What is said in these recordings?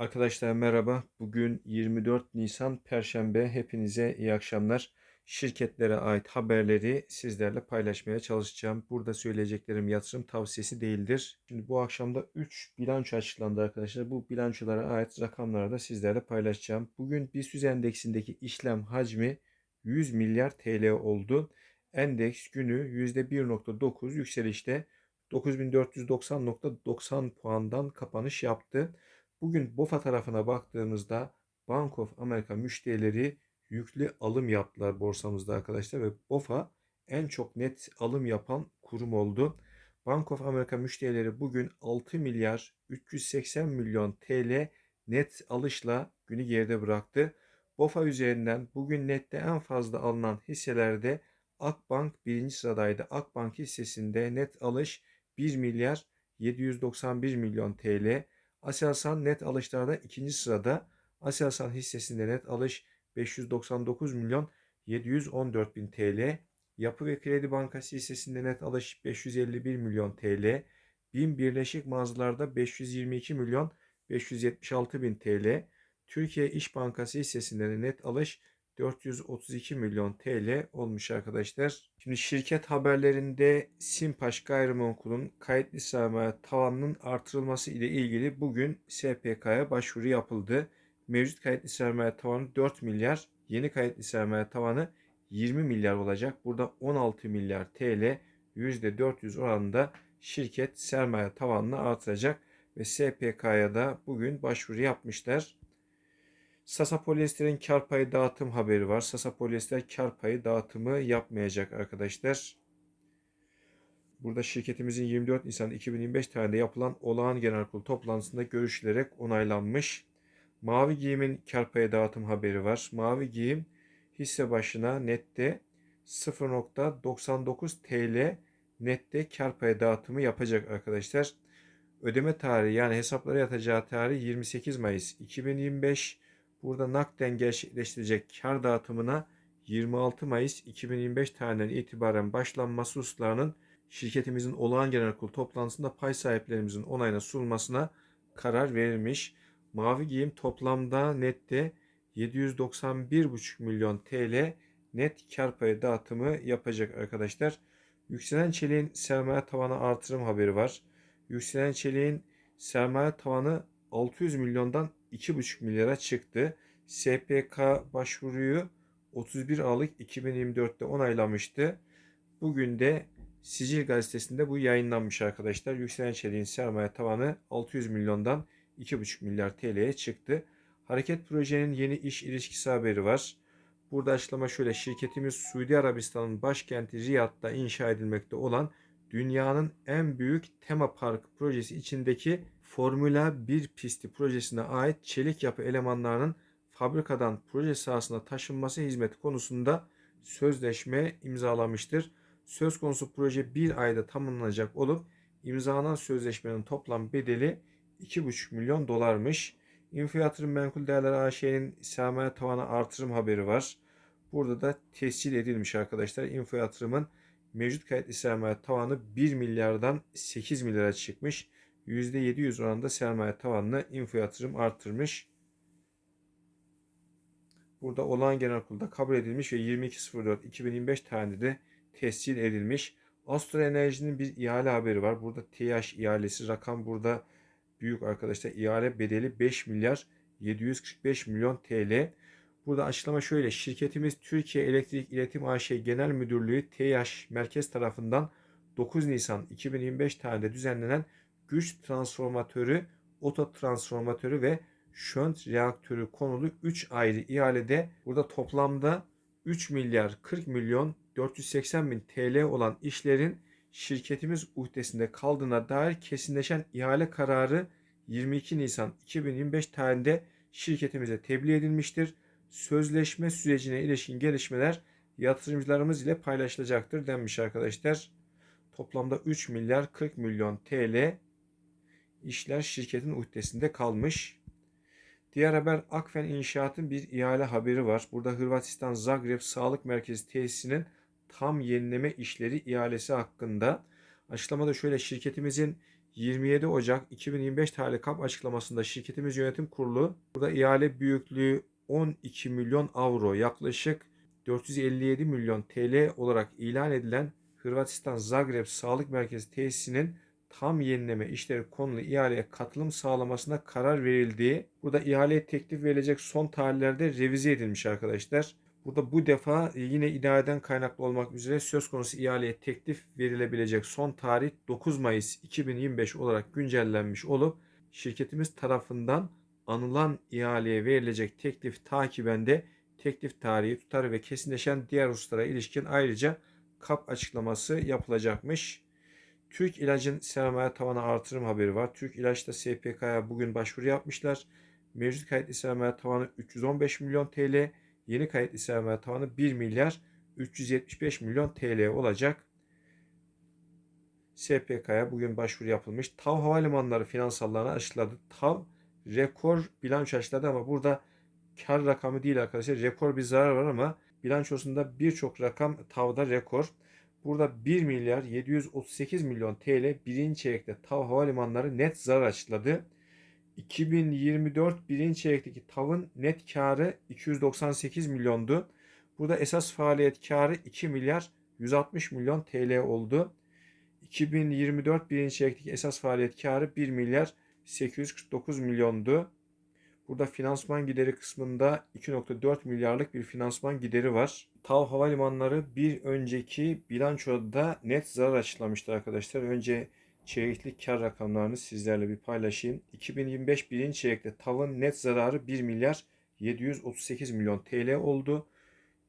Arkadaşlar merhaba. Bugün 24 Nisan Perşembe. Hepinize iyi akşamlar. Şirketlere ait haberleri sizlerle paylaşmaya çalışacağım. Burada söyleyeceklerim yatırım tavsiyesi değildir. Şimdi bu akşamda 3 bilanço açıklandı arkadaşlar. Bu bilançolara ait rakamları da sizlerle paylaşacağım. Bugün BIST endeksindeki işlem hacmi 100 milyar TL oldu. Endeks günü %1.9 yükselişte 9490.90 puandan kapanış yaptı. Bugün BOFA tarafına baktığımızda Bank of America müşterileri yüklü alım yaptılar borsamızda arkadaşlar ve BOFA en çok net alım yapan kurum oldu. Bank of America müşterileri bugün 6 milyar 380 milyon TL net alışla günü geride bıraktı. BOFA üzerinden bugün nette en fazla alınan hisselerde Akbank birinci sıradaydı. Akbank hissesinde net alış 1 milyar 791 milyon TL. Aselsan net alışlarda ikinci sırada. Aselsan hissesinde net alış 599 milyon 714 bin TL. Yapı ve Kredi Bankası hissesinde net alış 551 milyon TL. BİM Birleşik Mağazalarda 522 milyon 576 bin TL. Türkiye İş Bankası hissesinde de net alış 432 milyon TL olmuş arkadaşlar. Şimdi şirket haberlerinde Simpaş Gayrimenkul'un kayıtlı sermaye tavanının artırılması ile ilgili bugün SPK'ya başvuru yapıldı. Mevcut kayıtlı sermaye tavanı 4 milyar, yeni kayıtlı sermaye tavanı 20 milyar olacak. Burada 16 milyar TL %400 oranında şirket sermaye tavanını artıracak ve SPK'ya da bugün başvuru yapmışlar. Sasa Polyester'in kar payı dağıtım haberi var. Sasa Polyester kar payı dağıtımı yapmayacak arkadaşlar. Burada şirketimizin 24 Nisan 2025 tarihinde yapılan olağan genel kurul toplantısında görüşülerek onaylanmış. Mavi Giyim'in kar payı dağıtım haberi var. Mavi Giyim hisse başına nette 0.99 TL nette kar payı dağıtımı yapacak arkadaşlar. Ödeme tarihi yani hesaplara yatacağı tarih 28 Mayıs 2025. Burada nakden gerçekleştirecek kar dağıtımına 26 Mayıs 2025 tarihinden itibaren başlanması hususlarının şirketimizin olağan genel kurul toplantısında pay sahiplerimizin onayına sunulmasına karar verilmiş. Mavi giyim toplamda nette 791,5 milyon TL net kar payı dağıtımı yapacak arkadaşlar. Yükselen çeliğin sermaye tavanı artırım haberi var. Yükselen çeliğin sermaye tavanı 600 milyondan 2,5 milyara çıktı. SPK başvuruyu 31 Aralık 2024'te onaylamıştı. Bugün de Sicil gazetesinde bu yayınlanmış arkadaşlar. Yükselen çeliğin sermaye tavanı 600 milyondan 2,5 milyar TL'ye çıktı. Hareket projenin yeni iş ilişkisi haberi var. Burada açıklama şöyle. Şirketimiz Suudi Arabistan'ın başkenti Riyad'da inşa edilmekte olan dünyanın en büyük tema park projesi içindeki Formula 1 pisti projesine ait çelik yapı elemanlarının fabrikadan proje sahasına taşınması hizmeti konusunda sözleşme imzalamıştır. Söz konusu proje bir ayda tamamlanacak olup imzalanan sözleşmenin toplam bedeli 2,5 milyon dolarmış. Info Yatırım Menkul Değerler AŞ'nin sermaye tavanı artırım haberi var. Burada da tescil edilmiş arkadaşlar. Info Yatırım'ın mevcut kayıtlı sermaye tavanı 1 milyardan 8 milyara çıkmış. %700 oranında sermaye tavanını info yatırım arttırmış. Burada olağan genel kurulda kabul edilmiş ve 22.04.2025 tarihinde de tescil edilmiş. Astro Enerji'nin bir ihale haberi var. Burada TH ihalesi rakam burada büyük arkadaşlar. İhale bedeli 5 milyar 745 milyon TL. Burada açıklama şöyle. Şirketimiz Türkiye Elektrik İletim AŞ Genel Müdürlüğü TH Merkez tarafından 9 Nisan 2025 tarihinde düzenlenen güç transformatörü, oto transformatörü ve şönt reaktörü konulu 3 ayrı ihalede burada toplamda 3 milyar 40 milyon 480 bin TL olan işlerin şirketimiz uhdesinde kaldığına dair kesinleşen ihale kararı 22 Nisan 2025 tarihinde şirketimize tebliğ edilmiştir. Sözleşme sürecine ilişkin gelişmeler yatırımcılarımız ile paylaşılacaktır denmiş arkadaşlar. Toplamda 3 milyar 40 milyon TL işler şirketin uhdesinde kalmış. Diğer haber Akfen İnşaat'ın bir ihale haberi var. Burada Hırvatistan Zagreb Sağlık Merkezi tesisinin tam yenileme işleri ihalesi hakkında. Açıklamada şöyle şirketimizin 27 Ocak 2025 tarihli KAP açıklamasında şirketimiz yönetim kurulu burada ihale büyüklüğü 12 milyon avro yaklaşık 457 milyon TL olarak ilan edilen Hırvatistan Zagreb Sağlık Merkezi tesisinin tam yenileme işleri konulu ihaleye katılım sağlamasına karar verildiği, burada ihaleye teklif verilecek son tarihlerde revize edilmiş arkadaşlar. Burada bu defa yine idareden kaynaklı olmak üzere söz konusu ihaleye teklif verilebilecek son tarih 9 Mayıs 2025 olarak güncellenmiş olup şirketimiz tarafından anılan ihaleye verilecek teklif takibinde teklif tarihi tutarı ve kesinleşen diğer hususlara ilişkin ayrıca kap açıklaması yapılacakmış. Türk İlacın sermaye tavanı artırım haberi var. Türk İlaç'ta SPK'ya bugün başvuru yapmışlar. Mevcut kayıtlı sermaye tavanı 315 milyon TL. Yeni kayıtlı sermaye tavanı 1 milyar 375 milyon TL olacak. SPK'ya bugün başvuru yapılmış. TAV Havalimanları finansallarını açıkladı. TAV rekor bilanço açıkladı ama burada kar rakamı değil arkadaşlar. Rekor bir zarar var ama bilançosunda birçok rakam TAV'da rekor. Burada 1 milyar 738 milyon TL birinci çeyrekte TAV Havalimanları net zarar açıkladı. 2024 birinci çeyrekteki TAV'ın net karı 298 milyondu. Burada esas faaliyet karı 2 milyar 160 milyon TL oldu. 2024 birinci çeyrekteki esas faaliyet karı 1 milyar 849 milyondu. Burada finansman gideri kısmında 2.4 milyarlık bir finansman gideri var. TAV Havalimanları bir önceki bilançoda net zarar açıklamıştı arkadaşlar. Önce çeyreklik kar rakamlarını sizlerle bir paylaşayım. 2025 birinci çeyrekte TAV'ın net zararı 1 milyar 738 milyon TL oldu.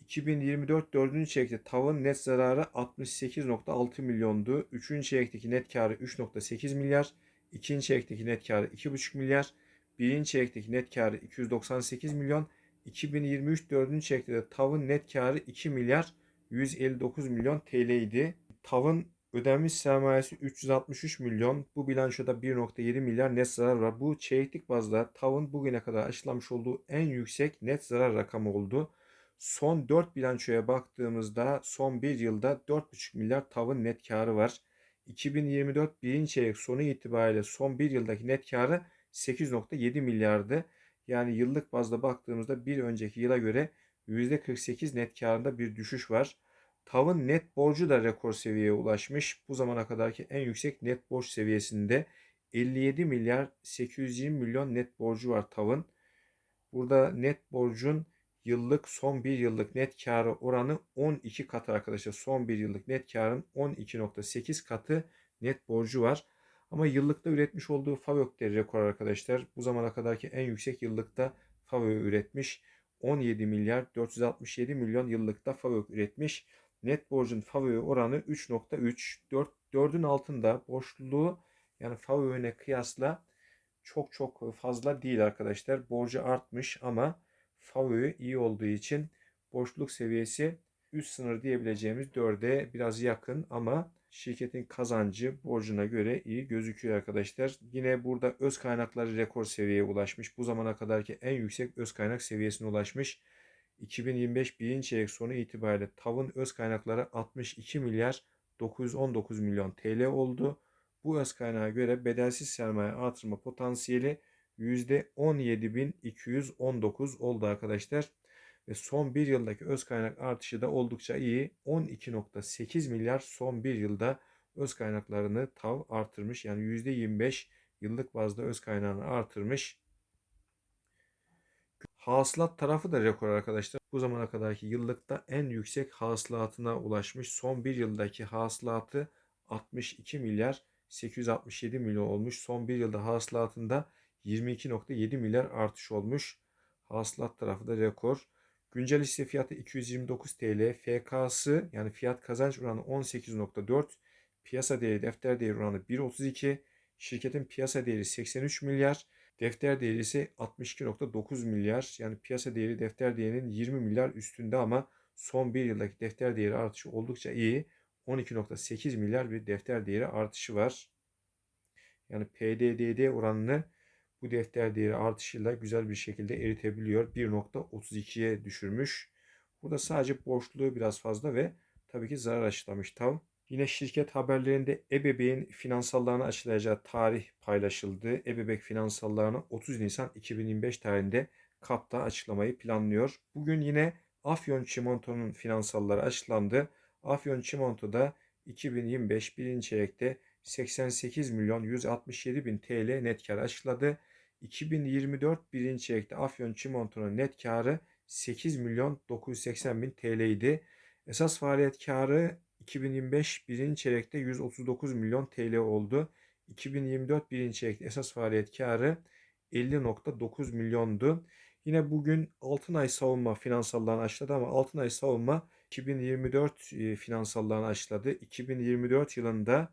2024 dördüncü çeyrekte TAV'ın net zararı 68.6 milyondu. Üçüncü çeyrekteki net karı 3.8 milyar. İkinci çeyrekteki net karı 2.5 milyar. Birinci çeyrekteki net karı 298 milyon. 2023 dördüncü çeyrekte de TAV'ın net karı 2 milyar 159 milyon TL idi. TAV'ın ödenmiş sermayesi 363 milyon. Bu bilançoda 1.7 milyar net zarar var. Bu çeyreklik bazda TAV'ın bugüne kadar açıklamış olduğu en yüksek net zarar rakamı oldu. Son 4 bilançoya baktığımızda son 1 yılda 4.5 milyar TAV'ın net karı var. 2024 birinci çeyrek sonu itibariyle son 1 yıldaki net karı 8.7 milyardı. Yani yıllık bazda baktığımızda bir önceki yıla göre %48 net karında bir düşüş var. TAV'ın net borcu da rekor seviyeye ulaşmış. Bu zamana kadarki en yüksek net borç seviyesinde 57 milyar 820 milyon net borcu var TAV'ın. Burada net borcun yıllık son bir yıllık net karı oranı 12 katı arkadaşlar. Son bir yıllık net karın 12.8 katı net borcu var. Ama yıllıkta üretmiş olduğu FAVÖK de rekor arkadaşlar. Bu zamana kadarki en yüksek yıllıkta FAVÖK üretmiş. 17 milyar 467 milyon yıllıkta FAVÖK üretmiş. Net borcun FAVÖK oranı 3.3. 4, 4'ün altında borçluluğu yani FAVÖK'e kıyasla çok çok fazla değil arkadaşlar. Borcu artmış ama FAVÖK iyi olduğu için borçluluk seviyesi üst sınır diyebileceğimiz 4'e biraz yakın ama şirketin kazancı borcuna göre iyi gözüküyor arkadaşlar. Yine burada öz kaynakları rekor seviyeye ulaşmış. Bu zamana kadarki en yüksek öz kaynak seviyesine ulaşmış. 2025 birinci çeyrek sonu itibariyle TAV'ın öz kaynakları 62 milyar 919 milyon TL oldu. Bu öz kaynağa göre bedelsiz sermaye artırma potansiyeli %17.219 oldu arkadaşlar. Ve son bir yıldaki öz kaynak artışı da oldukça iyi. 12.8 milyar son bir yılda öz kaynaklarını TAV artırmış. Yani %25 yıllık bazda öz kaynağını artırmış. Hasılat tarafı da rekor arkadaşlar. Bu zamana kadarki yıllıkta en yüksek hasılatına ulaşmış. Son bir yıldaki hasılatı 62 milyar 867 milyon olmuş. Son bir yılda hasılatında 22.7 milyar artış olmuş. Hasılat tarafı da rekor. Güncel hisse fiyatı 229 TL. FK'sı yani fiyat kazanç oranı 18.4. Piyasa değeri defter değeri oranı 1.32. Şirketin piyasa değeri 83 milyar. Defter değeri ise 62.9 milyar. Yani piyasa değeri defter değerinin 20 milyar üstünde ama son bir yıldaki defter değeri artışı oldukça iyi. 12.8 milyar bir defter değeri artışı var. Yani PDDD oranını bu defter değeri artışıyla güzel bir şekilde eritebiliyor. 1.32'ye düşürmüş. Burada sadece borçluluğu biraz fazla ve tabii ki zarar açıklamış TAV. Yine şirket haberlerinde ebeveyn finansallarını açıklayacağı tarih paylaşıldı. Ebebek finansallarını 30 Nisan 2025 tarihinde KAP'ta açıklamayı planlıyor. Bugün yine Afyon Çimento'nun finansalları açıklandı. Afyon Çimento'da 2025 birinci çeyrekte 88 milyon 167 bin TL net kar açıkladı. 2024 birinci çeyrekte Afyon Çimento'nun net karı 8 milyon 980 bin TL idi. Esas faaliyet karı 2025 birinci çeyrekte 139 milyon TL oldu. 2024 birinci çeyrekte esas faaliyet karı 50.9 milyondu. Yine bugün Altınay Savunma finansallarını açıkladı ama Altınay Savunma 2024 e, finansallarını açıkladı. 2024 yılında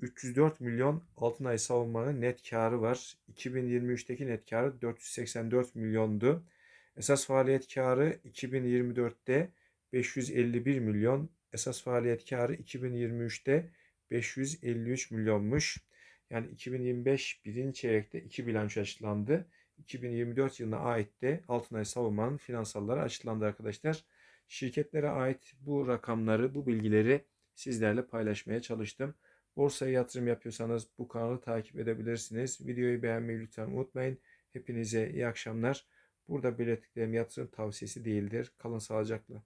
304 milyon Altınay Savunma'nın net karı var. 2023'teki net karı 484 milyondu. Esas faaliyet karı 2024'te 551 milyon. Esas faaliyet karı 2023'te 553 milyonmuş. Yani 2025 birinci çeyrekte iki bilanço açıklandı. 2024 yılına ait de Altınay Savunma'nın finansalları açıklandı arkadaşlar. Şirketlere ait bu rakamları, bu bilgileri sizlerle paylaşmaya çalıştım. Borsaya yatırım yapıyorsanız bu kanalı takip edebilirsiniz. Videoyu beğenmeyi lütfen unutmayın. Hepinize iyi akşamlar. Burada belirttiklerim yatırım tavsiyesi değildir. Kalın sağlıcakla.